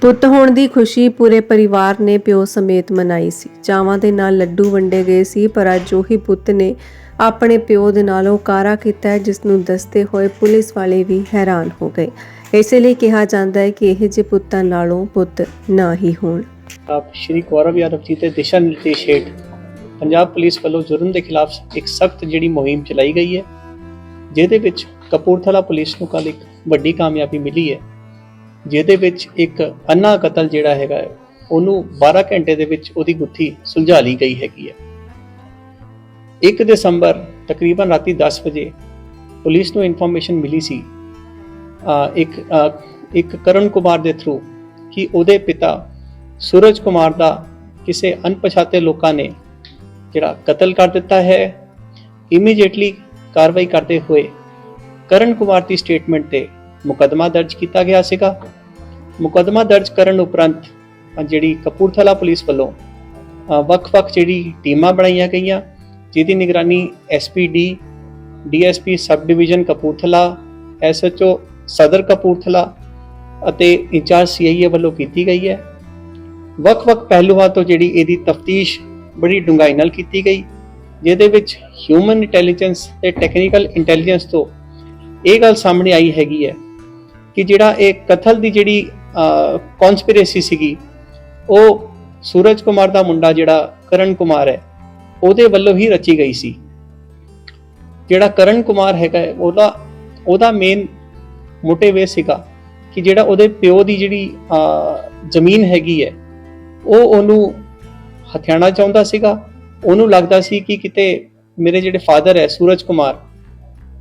ਪੁੱਤ ਹੋਣ ਦੀ ਖੁਸ਼ੀ ਪੂਰੇ ਪਰਿਵਾਰ ਨੇ ਪਿਓ ਸਮੇਤ ਮਨਾਈ ਸੀ। ਚਾਵਾਂ ਦੇ ਨਾਲ ਲੱਡੂ ਵੰਡੇ ਗਏ ਸੀ, ਪਰ ਅੱਜ ਉਹੀ ਪੁੱਤ ਨੇ ਆਪਣੇ ਪਿਓ ਦੇ ਨਾਲੋਂ ਕਾਰਾ ਕੀਤਾ ਜਿਸ ਨੂੰ ਦੱਸਦੇ ਹੋਏ ਪੁਲਿਸ ਵਾਲੇ ਵੀ ਹੈਰਾਨ ਹੋ ਗਏ। ਇਸੇ ਲਈ ਕਿਹਾ ਜਾਂਦਾ ਹੈ ਕਿ ਇਹ ਜਿਹੇ ਪੁੱਤਾਂ ਨਾਲੋਂ ਪੁੱਤ ਨਾ ਹੀ ਹੋਣ। ਆਪ ਸ਼੍ਰੀ ਗੌਰਵ ਯਾਦਵ ਜੀ ਦੇ ਦਿਸ਼ਾ ਨਿਰਦੇਸ਼ ਹੇਠ ਪੰਜਾਬ ਪੁਲਿਸ ਵੱਲੋਂ ਜੁਰਮ ਦੇ ਖਿਲਾਫ ਇੱਕ ਸਖਤ ਜਿਹੜੀ ਮੁਹਿੰਮ ਚਲਾਈ ਗਈ ਹੈ, ਜਿਹਦੇ ਵਿੱਚ ਕਪੂਰਥਲਾ ਪੁਲਿਸ ਨੂੰ ਕੱਲ ਇੱਕ ਵੱਡੀ ਕਾਮਯਾਬੀ ਮਿਲੀ ਹੈ। ਜਿਹਦੇ ਵਿੱਚ ਇੱਕ ਅੰਨਾ ਕਤਲ ਜਿਹੜਾ ਹੈਗਾ ਉਹਨੂੰ 12 ਘੰਟੇ ਦੇ ਵਿੱਚ ਉਹਦੀ ਗੁੱਥੀ ਸੁਲਝਾ ਲਈ ਗਈ ਹੈਗੀ ਹੈ। 1 ਦਸੰਬਰ ਤਕਰੀਬਨ ਰਾਤੀ 10 ਵਜੇ ਪੁਲਿਸ ਨੂੰ ਇਨਫੋਰਮੇਸ਼ਨ ਮਿਲੀ ਸੀ ਇੱਕ ਇੱਕ ਕਰਨ ਕੁਮਾਰ ਦੇ ਥਰੂ ਕਿ ਉਹਦੇ ਪਿਤਾ ਸੂਰਜ ਕੁਮਾਰ ਦਾ ਕਿਸੇ ਅਣਪਛਾਤੇ ਲੋਕਾਂ ਨੇ ਜਿਹੜਾ ਕਤਲ ਕਰ ਦਿੱਤਾ ਹੈ। ਇਮੀਡੀਏਟਲੀ ਕਾਰਵਾਈ ਕਰਦੇ ਹੋਏ ਕਰਨ ਕੁਮਾਰ ਦੀ ਸਟੇਟਮੈਂਟ ਤੇ ਮੁਕੱਦਮਾ ਦਰਜ ਕੀਤਾ ਗਿਆ ਸੀਗਾ। ਮੁਕੱਦਮਾ ਦਰਜ ਕਰਨ ਉਪਰੰਤ ਜਿਹੜੀ ਕਪੂਰਥਲਾ ਪੁਲਿਸ ਵੱਲੋਂ ਵੱਖ-ਵੱਖ ਜਿਹੜੀ ਟੀਮਾਂ ਬਣਾਈਆਂ ਗਈਆਂ, ਜਿਹਦੀ ਨਿਗਰਾਨੀ SPD DSP sub division Kapurthala SHO ਸਦਰ ਕਪੂਰਥਲਾ ਅਤੇ ਇੰਚਾਰਜ ਸੀਆਈਏ ਵੱਲੋਂ ਕੀਤੀ ਗਈ ਹੈ। ਵੱਖ-ਵੱਖ ਪਹਿਲੂਆਂ ਤੋਂ ਜਿਹੜੀ ਇਹਦੀ ਤਫਤੀਸ਼ ਬੜੀ ਡੂੰਘਾਈ ਨਾਲ ਕੀਤੀ ਗਈ, ਜਿਹਦੇ ਵਿੱਚ ਹਿਊਮਨ ਇੰਟੈਲੀਜੈਂਸ ਤੇ ਟੈਕਨੀਕਲ ਇੰਟੈਲੀਜੈਂਸ ਤੋਂ ਇਹ ਗੱਲ ਸਾਹਮਣੇ ਆਈ ਹੈਗੀ ਹੈ ਕਿ ਜਿਹੜਾ ਇਹ ਕਥਲ ਦੀ ਜਿਹੜੀ ਕਨਸਪੀਰੇਸੀ ਸੀਗੀ, ਉਹ ਸੂਰਜ ਕੁਮਾਰ ਦਾ ਮੁੰਡਾ ਜਿਹੜਾ ਕਰਨ ਕੁਮਾਰ ਹੈ, ਉਹਦੇ ਵੱਲੋਂ ਹੀ ਰਚੀ ਗਈ ਸੀ। ਜਿਹੜਾ ਕਰਨ ਕੁਮਾਰ ਹੈਗਾ, ਉਹਦਾ ਉਹਦਾ ਮੇਨ ਮੋਟਿਵ ਇਹ ਸੀਗਾ ਕਿ ਜਿਹੜਾ ਉਹਦੇ ਪਿਓ ਦੀ ਜਿਹੜੀ ਜ਼ਮੀਨ ਹੈਗੀ ਹੈ, ਉਹ ਉਹਨੂੰ ਹਥਿਆਣਾ ਚਾਹੁੰਦਾ ਸੀਗਾ। ਉਹਨੂੰ ਲੱਗਦਾ ਸੀ ਕਿ ਕਿਤੇ ਮੇਰੇ ਜਿਹੜੇ ਫਾਦਰ ਹੈ, ਸੂਰਜ ਕੁਮਾਰ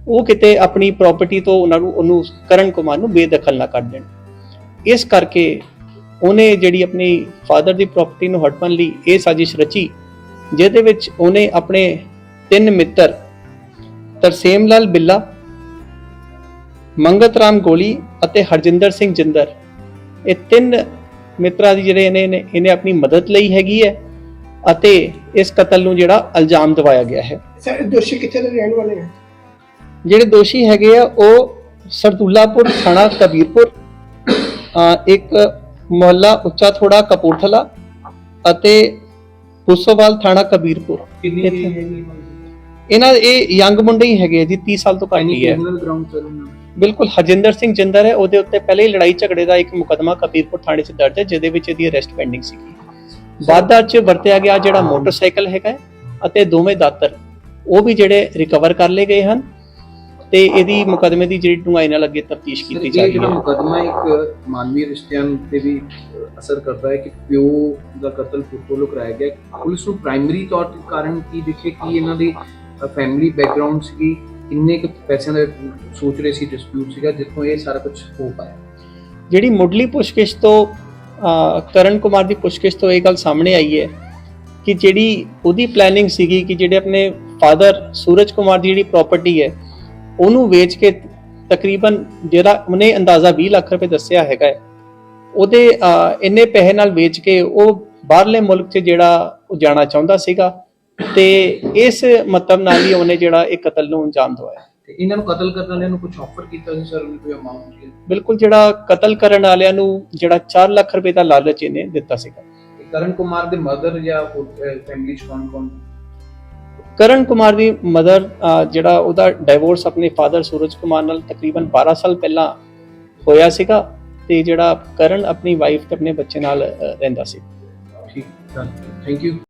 ਉਹ ਕਿਤੇ ਆਪਣੀ ਪ੍ਰਾਪਰਟੀ ਤੋਂ ਉਹਨਾਂ ਨੂੰ ਉਹਨੂੰ ਕਰਨ ਕੁਮਾਰ ਨੂੰ ਬੇਦਖਲ ਨਾ ਕਰ ਦੇਣ। ਇਸ ਕਰਕੇ ਉਹਨੇ ਜਿਹੜੀ ਆਪਣੀ ਫਾਦਰ ਦੀ ਪ੍ਰਾਪਰਟੀ ਨੂੰ ਹੜਪਣ ਲਈ ਇਹ ਸਾਜ਼ਿਸ਼ ਰਚੀ, ਜਿਹਦੇ ਵਿੱਚ ਉਹਨੇ ਆਪਣੇ ਤਿੰਨ ਮਿੱਤਰ ਤਰਸੇਮ ਲਾਲ ਬਿੱਲਾ ਮੰਗਤ ਰਾਮ ਗੋਲੀ ਅਤੇ ਹਰਜਿੰਦਰ ਸਿੰਘ ਜਿੰਦਰ। ਇਹ ਤਿੰਨ ਮਿੱਤਰਾਂ ਦੀ ਜਿਹੜੇ ਇਹਨੇ ਇਹਨੇ- ਆਪਣੀ ਮਦਦ ਲਈ ਹੈਗੀ ਹੈ ਅਤੇ ਇਸ ਕਤਲ ਨੂੰ ਜਿਹੜਾ ਇਲਜ਼ਾਮ ਦਿਵਾਇਆ ਗਿਆ ਹੈ। ਸਾਰੇ ਦੋਸ਼ੀ ਕਿੱਥੇ ਦੇ ਰਹਿਣ ਵਾਲੇ ਹੈ ਜਿਹੜੇ ਦੋਸ਼ੀ ਹੈਗੇ ਆ ਉਹ ਸਰਦੁੱਲਾਪੁਰ ਥਾਣਾ ਕਬੀਰਪੁਰ ਇੱਕ ਮੁਹੱਲਾ ਉੱਚਾ ਥੋੜਾ ਕਪੂਰਥਲਾ ਅਤੇ ਪੁਸੋਵਾਲ ਥਾਣਾ ਕਬੀਰਪੁਰ। ਇਹਨਾਂ ਇਹ ਯੰਗ ਮੁੰਡੇ ਹੀ ਹੈਗੇ ਜੀ 30 ਸਾਲ ਤੋਂ ਘੱਟ ਹੀ। ਹੈ? ਬਿਲਕੁਲ ਹਰਜਿੰਦਰ ਸਿੰਘ ਜਿੰਦਰ ਹੈ ਉਹਦੇ ਉੱਤੇ ਪਹਿਲੇ ਹੀ ਲੜਾਈ ਝਗੜੇ ਦਾ ਇੱਕ ਮੁਕਦਮਾ ਕਬੀਰਪੁਰ ਥਾਣੇ 'ਚ ਦਰਜ ਹੈ ਜਿਹਦੇ ਵਿੱਚ ਇਹਦੀ ਅਰੈਸਟ ਪੈਂਡਿੰਗ ਸੀਗੀ। ਵਾਧਾ 'ਚ ਵਰਤਿਆ ਗਿਆ ਜਿਹੜਾ ਮੋਟਰਸਾਈਕਲ ਹੈਗਾ ਅਤੇ ਦੋਵੇਂ ਦਾਤਰ ਉਹ ਵੀ ਜਿਹੜੇ ਰਿਕਵਰ ਕਰ ਲਏ ਗਏ ਹਨ। ਤੇ ਇਹਦੀ ਮੁਕਦਮੇ ਦੀ ਜਿਹੜੀ ਡੂੰਘਾਈ ਨਾਲ ਅੱਗੇ ਤਫਤੀਸ਼ ਕੀਤੀ ਜਾ ਰਹੀ ਹੈ। ਮੁਕਦਮਾ ਇੱਕ ਮਾਨਵੀ ਰਿਸ਼ਤਿਆਂ ਤੇ ਵੀ ਅਸਰ ਕਰਦਾ ਹੈ ਕਿ ਪਿਓ ਦਾ ਕਤਲ ਪੁੱਤਰ ਵੱਲੋਂ ਕਰਾਇਆ ਗਿਆ। ਪੁਲਿਸ ਨੂੰ ਪ੍ਰਾਇਮਰੀ ਤੌਰ ਤੇ ਕਾਰਨ ਕੀ ਦਿਖੇ? ਕਿ ਇਹਨਾਂ ਦੀ ਫੈਮਿਲੀ ਬੈਕਗ੍ਰਾਉਂਡ ਸੀ ਕਿੰਨੇ ਕੁ ਪੈਸਿਆਂ ਦਾ ਸੋਚ ਰਹੇ ਸੀ ਡਿਸਪਿਊਟ ਸੀਗਾ? ਜਿੱਥੋਂ ਇਹ ਸਾਰਾ ਕੁਝ ਹੋ ਪਾਇਆ। ਜਿਹੜੀ ਮੁੱਢਲੀ ਪੁੱਛਗਿੱਛ ਤੋਂ ਕਰਨ ਕੁਮਾਰ ਦੀ ਪੁੱਛਗਿੱਛ ਤੋਂ ਇਹ ਗੱਲ ਸਾਹਮਣੇ ਆਈ ਹੈ ਕਿ ਜਿਹੜੀ ਉਹਦੀ ਪਲੈਨਿੰਗ ਸੀਗੀ ਕਿ ਜਿਹੜੇ ਆਪਣੇ ਫਾਦਰ ਸੂਰਜ ਕੁਮਾਰ ਦੀ ਜਿਹੜੀ ਪ੍ਰਾਪਰਟੀ ਹੈ ਉਹਨੂੰ ਵੇਚ ਕੇ ਤਕਰੀਬਨ ਜਿਹੜਾ ਉਹਨੇ ਅੰਦਾਜ਼ਾ 20 ਲੱਖ ਰੁਪਏ ਦੱਸਿਆ ਹੈਗਾ ਉਹਦੇ ਇੰਨੇ ਪੈਸੇ ਨਾਲ ਵੇਚ ਕੇ ਉਹ ਬਾਹਰਲੇ ਮੁਲਕ 'ਚ ਜਿਹੜਾ ਉਹ ਜਾਣਾ ਚਾਹੁੰਦਾ ਸੀਗਾ ਤੇ ਇਸ ਮਤਲਬ ਨਾਲ ਹੀ ਉਹਨੇ ਜਿਹੜਾ ਇਹ ਕਤਲ ਨੂੰ ਅੰਜਾਮ ਦਵਾਇਆ। ਤੇ ਇਹਨਾਂ ਨੂੰ ਕਤਲ ਕਰਨ ਵਾਲਿਆਂ ਨੂੰ ਕੁਝ ਆਫਰ ਕੀਤਾ ਸੀ ਸਰ ਉਹਨੂੰ ਕੋਈ ਅਮਾਉਂਟ ਬਿਲਕੁਲ ਜਿਹੜਾ ਕਤਲ ਕਰਨ ਵਾਲਿਆਂ ਨੂੰ ਜਿਹੜਾ 4 ਲੱਖ ਰੁਪਏ ਦਾ ਲਾਲਚ ਇਹਨੇ ਦਿੱਤਾ ਸੀਗਾ। ਕਰਨ ਕੁਮਾਰ ਦੇ ਮਦਰ ਜਾਂ ਫੈਮਿਲੀ ਚ ਕੌਣ ਕੌਣ ਕਰਨ ਕੁਮਾਰ ਦੀ ਮਦਰ ਜਿਹੜਾ ਉਹਦਾ ਡਿਵੋਰਸ ਆਪਣੇ ਫਾਦਰ ਸੂਰਜ ਕੁਮਾਰ ਨਾਲ ਤਕਰੀਬਨ 12 ਸਾਲ ਪਹਿਲਾਂ ਹੋਇਆ ਸੀਗਾ ਤੇ ਜਿਹੜਾ ਕਰਨ ਆਪਣੀ ਵਾਈਫ ਤੇ ਆਪਣੇ ਬੱਚੇ ਨਾਲ ਰਹਿੰਦਾ ਸੀ। ਠੀਕ ਥੈਂਕ ਯੂ